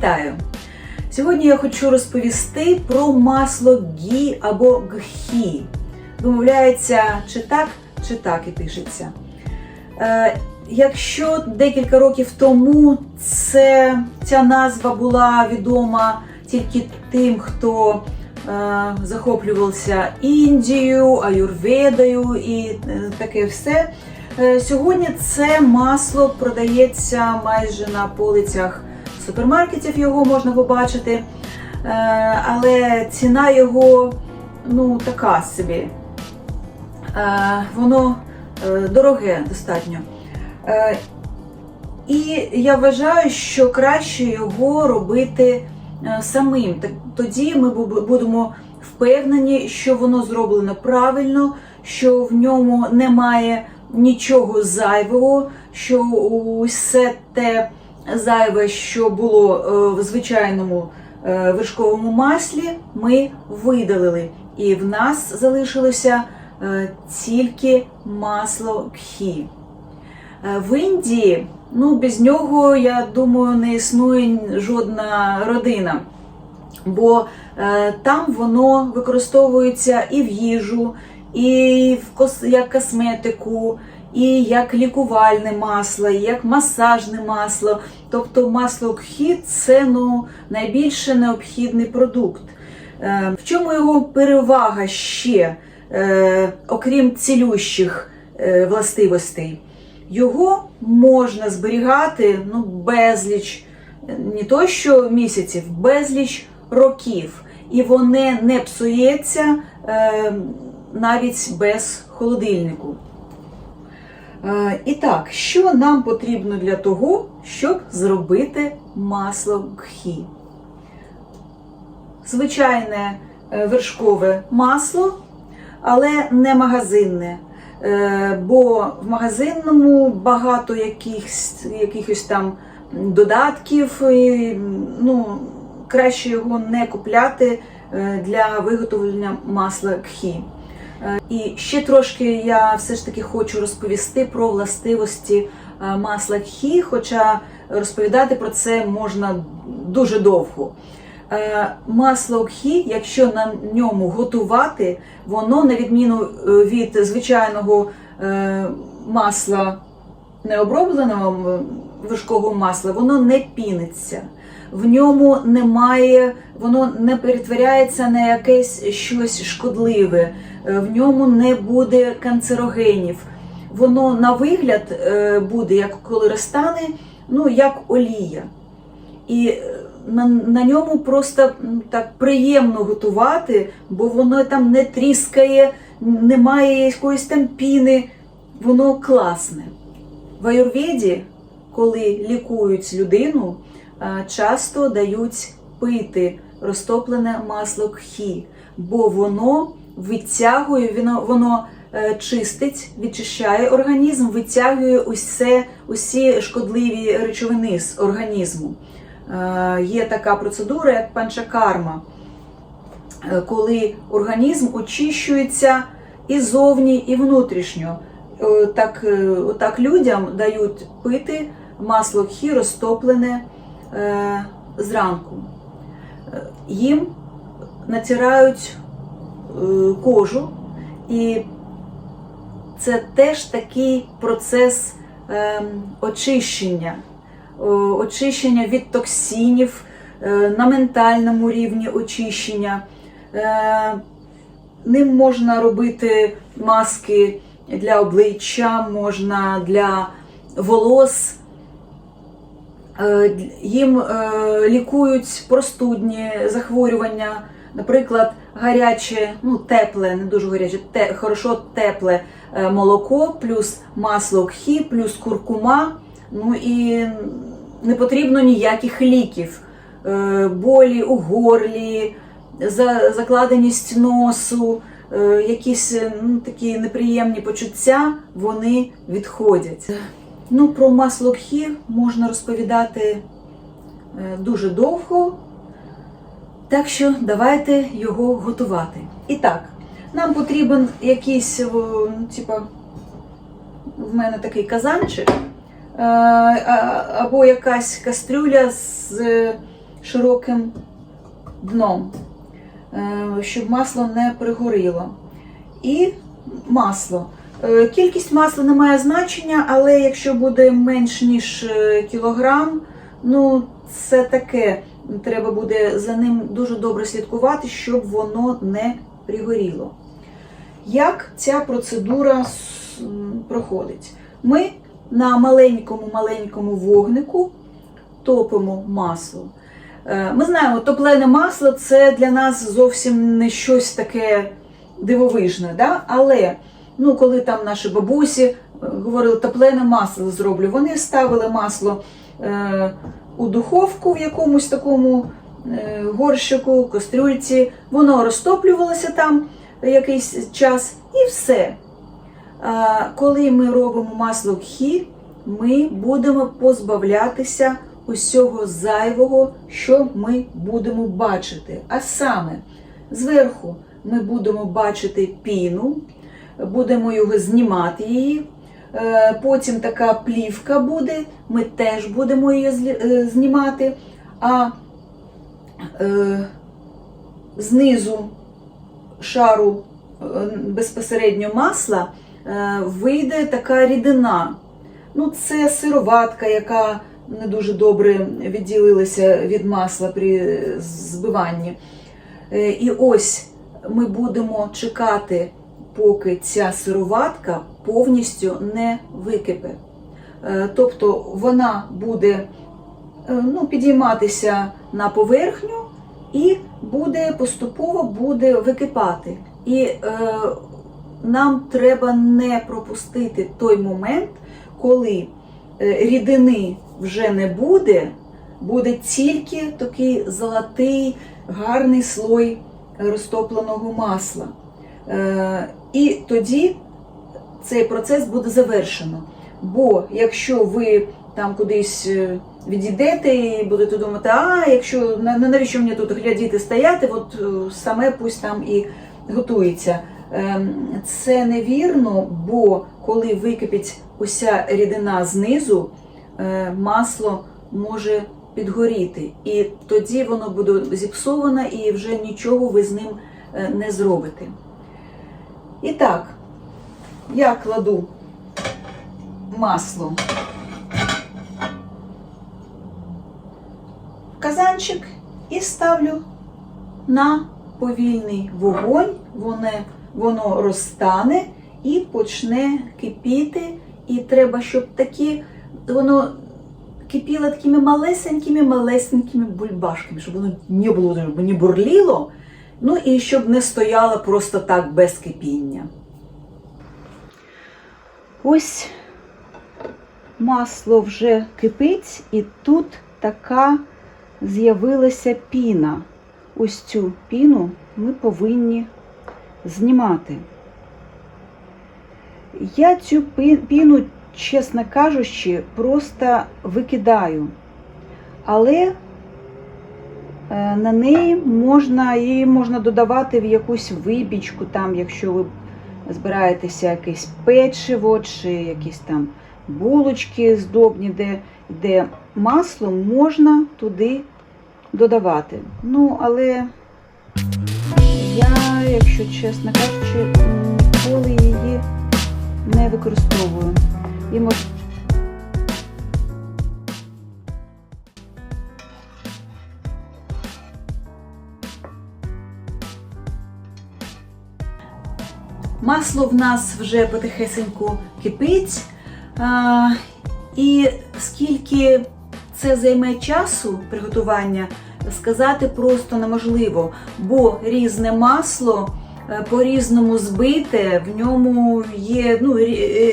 Вітаю! Сьогодні я хочу розповісти про масло гі або гхі. Вимовляється чи так, чи так і пишеться. Е, якщо декілька років тому це, ця назва була відома тільки тим, хто е, захоплювався Індією, аюрведою і е, таке все. Е, Сьогодні це масло продається майже на полицях супермаркетів, його можна побачити. Е, Але ціна його ну, така собі. Е, Воно е, дороге достатньо. І я вважаю, що краще його робити самим. Тоді ми будемо впевнені, що воно зроблено правильно, що в ньому немає нічого зайвого, що усе те зайве, що було е, в звичайному е, вершковому маслі, ми видалили. І в нас залишилося е, тільки масло кхі. В Індії, ну без нього, я думаю, не існує жодна родина, бо там воно використовується і в їжу, і в як косметику, і як лікувальне масло, і як масажне масло. Тобто масло кхі це ну, найбільше необхідний продукт. Е, В чому його перевага ще, е, окрім цілющих е, властивостей? Його можна зберігати ну, безліч, не то що місяців, безліч років. І воно не псується навіть без холодильнику. Е, І так, що нам потрібно для того, щоб зробити масло кхі? Звичайне е, вершкове масло, але не магазинне. Е, Бо в магазинному багато якихось, якихось там додатків, і, ну, краще його не купляти для виготовлення масла кхі. Е, І ще трошки я все ж таки хочу розповісти про властивості е, масла кхі, хоча розповідати про це можна дуже довго. Е, Масло кхі, якщо на ньому готувати, воно, на відміну від звичайного масла необробленого вершкового масла, воно не піниться. В ньому немає, воно не перетворяється на якесь щось шкодливе, е, в ньому не буде канцерогенів. Воно на вигляд е, буде, як коли розтане, ну як олія. І е, на, на ньому просто так приємно готувати, бо воно там не тріскає, немає якоїсь там піни, воно класне. В аюрведі, коли лікують людину, часто дають пити розтоплене масло кхі, бо воно відтягує, воно, воно е, чистить, відчищає організм, витягує усе, усі шкодливі речовини з організму. Е, Є така процедура, як панчакарма, е, коли організм очищується і зовні, і внутрішньо. Так, е, людям дають пити масло кхі розтоплене зранку. Е, Їм натирають е, кожу, і це теж такий процес е, очищення, очищення від токсинів е, на ментальному рівні очищення. Ним можна робити маски для обличчя, можна для волос. Е, Їм е, лікують простудні захворювання, наприклад, гаряче, ну тепле, не дуже гаряче, те, хорошо тепле е, молоко, плюс масло кхі, плюс куркума. Ну і не потрібно ніяких ліків. Болі у горлі, закладеність носу, якісь ну, такі неприємні почуття, вони відходять. Ну, про масло кхі можна розповідати е, дуже довго, так що давайте його готувати. І так, нам потрібен якийсь, ну, типа, в мене такий казанчик, е, або якась кастрюля з широким дном, е, щоб масло не пригоріло. І масло. Е, Кількість масла не має значення, але якщо буде менш ніж е, кілограм, ну це таке. Треба буде за ним дуже добре слідкувати, щоб воно не пригоріло. Як ця процедура проходить? Ми на маленькому-маленькому вогнику топимо масло. Е, Ми знаємо, топлене масло це для нас зовсім не щось таке дивовижне, да? але ну, коли там наші бабусі е, говорили, топлене масло зроблю, вони ставили масло е, у духовку в якомусь такому е, горщику, кастрюльці, воно розтоплювалося там якийсь час і все. А, коли ми робимо масло кхі, ми будемо позбавлятися усього зайвого, що ми будемо бачити. А саме, зверху ми будемо бачити піну, будемо його знімати її. Е, Потім така плівка буде, ми теж будемо її е, знімати. А е, знизу шару е, безпосередньо масла е, вийде така рідина. Ну, це сироватка, яка не дуже добре відділилася від масла при збиванні. Е, І ось ми будемо чекати, поки ця сироватка повністю не википе. Е, Тобто вона буде е, ну, підійматися на поверхню і буде поступово буде википати. І е, нам треба не пропустити той момент, коли е, рідини вже не буде, буде тільки такий золотий гарний слой розтопленого масла. І тоді цей процес буде завершено. Бо якщо ви там кудись е, відійдете і будете думати, а якщо на- на- навіщо мені тут глядіти стояти, от е, саме пусть там і готується. Ем, Це невірно, бо коли википить уся рідина знизу, е, масло може підгоріти, і тоді воно буде зіпсоване і вже нічого ви з ним не зробите. І так, я кладу масло в казанчик і ставлю на повільний вогонь, воно, воно розтане і почне кипіти. І треба, щоб такі воно кипіло такими малесенькими, малесенькими бульбашками, щоб воно не було не бурліло, ну і щоб не стояло просто так без кипіння. Ось масло вже кипить, і тут така з'явилася піна. Ось цю піну ми повинні знімати. Я цю піну, чесно кажучи, просто викидаю. Але на неї можна, її можна додавати в якусь випічку, там, якщо ви збираєтеся якесь печиво чи якісь там булочки здобні, де, де масло можна туди додавати. Ну, але я, якщо чесно кажучи, ніколи її не використовую. І Масло в нас вже потихесеньку кипить. А, і скільки це займе часу приготування, сказати просто неможливо, бо різне масло е, по-різному збите, в ньому є ну, е,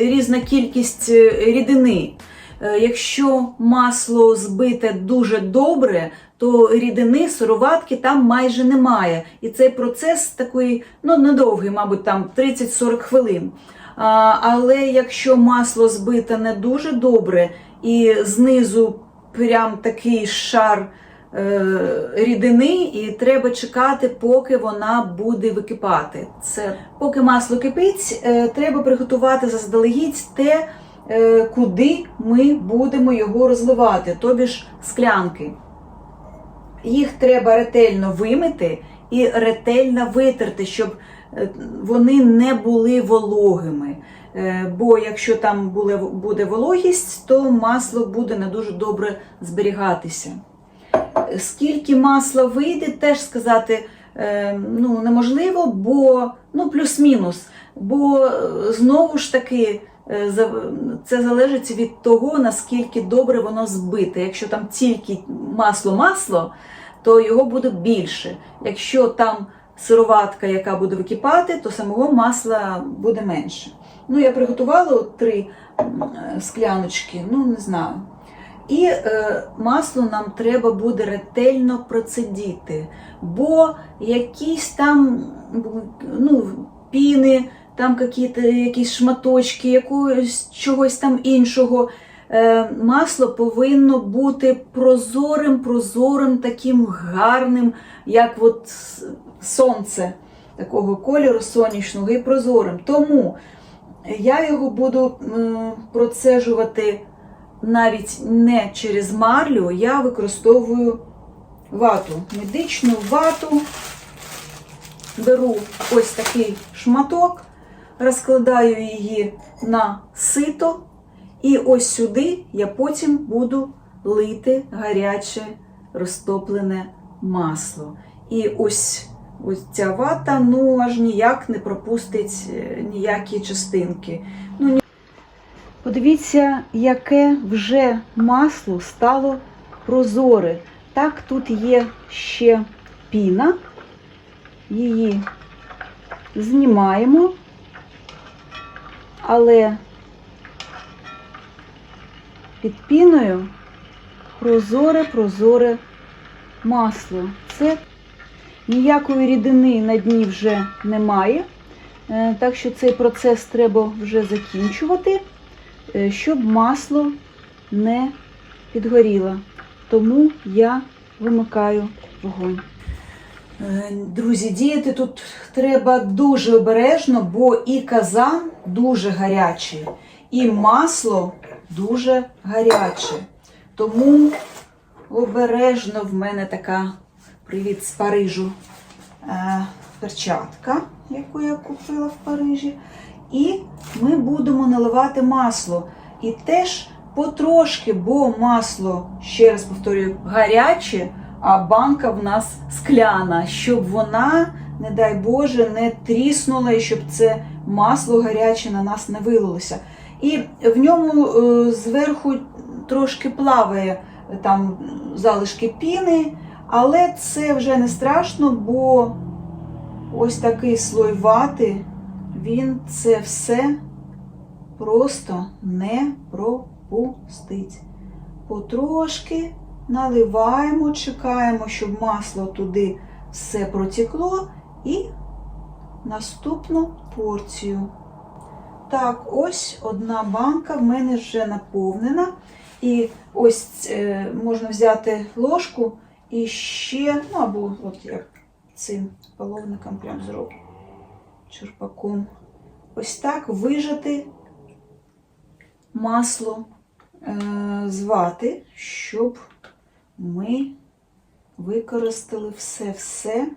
різна кількість е, рідини. Е, Якщо масло збите дуже добре, то рідини, сироватки там майже немає. І цей процес такий, ну, недовгий, мабуть, там 30-40 хвилин. Але якщо масло збите не дуже добре, і знизу прям такий шар е, рідини, і треба чекати, поки вона буде википати. Це поки масло кипить, е, треба приготувати заздалегідь те, куди ми будемо його розливати, тобі ж склянки. їх треба ретельно вимити і ретельно витерти, щоб е, вони не були вологими. Е, Бо якщо там буде вологість, то масло буде не дуже добре зберігатися. Е, Скільки масла вийде, теж сказати е, ну, неможливо, бо ну, плюс-мінус. Бо е, знову ж таки е, це залежить від того, наскільки добре воно збите. Якщо там тільки масло-масло, то його буде більше. Якщо там сироватка, яка буде википати, то самого масла буде менше. Ну, я приготувала от три е, скляночки, ну не знаю. І е, масло нам треба буде ретельно процедіти, бо якісь там ну, піни, там якісь шматочки, якогось чогось там іншого. Е, масло повинно бути прозорим, прозорим, таким гарним, як от сонце такого кольору сонячного і прозорим. Тому я його буду процежувати навіть не через марлю, я використовую вату, медичну вату. Беру ось такий шматок, розкладаю її на сито, і ось сюди я потім буду лити гаряче розтоплене масло. І ось, ось ця вата ну аж ніяк не пропустить е, ніякі частинки. Ну, ні... Подивіться, яке вже масло стало прозоре. Так, тут є ще піна. Її знімаємо, але під піною прозоре-прозоре масло. Це ніякої рідини на дні вже немає. Е, Так що цей процес треба вже закінчувати, е, щоб масло не підгоріло. Тому я вимикаю вогонь. Е, Друзі, діяти тут треба дуже обережно, бо і казан дуже гарячий, і масло дуже гаряче. Тому обережно в мене така привіт з Парижу е, перчатка, яку я купила в Парижі. І ми будемо наливати масло. І теж потрошки, бо масло, ще раз повторюю, гаряче, а банка в нас скляна, щоб вона, не дай Боже, не тріснула і щоб це масло гаряче на нас не вилилося. І в ньому е, зверху трошки плаває е, там залишки піни, але це вже не страшно, бо ось такий слой вати, він це все просто не пропустить. Потрошки наливаємо, чекаємо, щоб масло туди все протекло, і наступну порцію. Так, ось одна банка в мене вже наповнена. І ось е, можна взяти ложку і ще, ну або от як цим половником прям зроблю черпаком. Ось так вижати масло е, з вати, щоб ми використали все-все.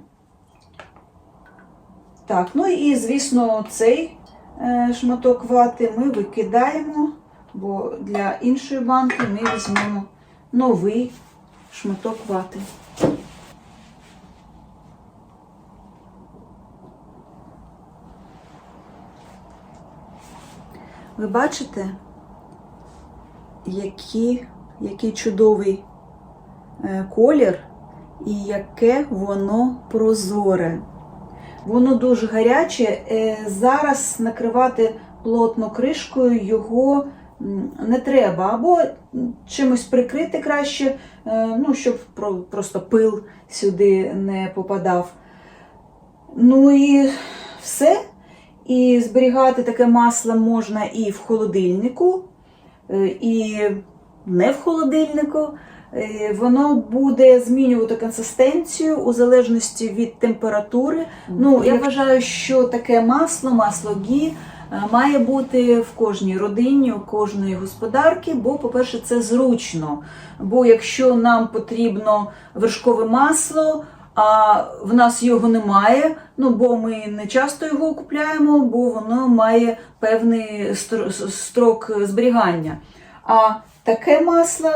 Так, ну і, звісно, цей е, шматок вати ми викидаємо, бо для іншої банки ми візьмемо новий шматок вати. Ви бачите, які, який чудовий колір і яке воно прозоре. Воно дуже гаряче. Е, Зараз накривати плотно кришкою його не треба. Або чимось прикрити краще, е, ну, щоб просто пил сюди не попадав. Ну і все. І зберігати таке масло можна і в холодильнику, е, і не в холодильнику. Е, Воно буде змінювати консистенцію у залежності від температури. Ну, я вважаю, що таке масло, масло гі, е, має бути в кожній родині, у кожної господарки, бо, по-перше, це зручно. Бо якщо нам потрібно вершкове масло, а в нас його немає, ну бо ми не часто його купляємо, бо воно має певний стро- строк зберігання. А таке масло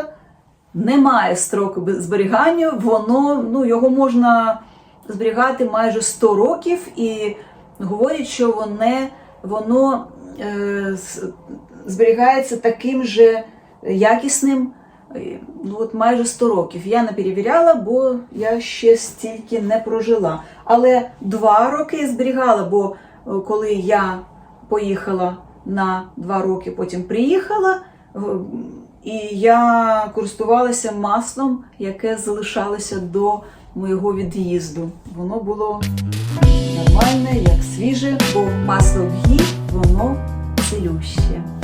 немає строку зберігання, воно ну, його можна зберігати майже 100 років, і говорять, що воно, воно е, зберігається таким же якісним. е, Ну, от майже 100 років. Я не перевіряла, бо я ще стільки не прожила. Але два роки зберігала, бо е, коли я поїхала на два роки, потім приїхала, і я користувалася маслом, яке залишалося до моєго від'їзду. Воно було нормальне, як свіже, бо масло в воно цілюще.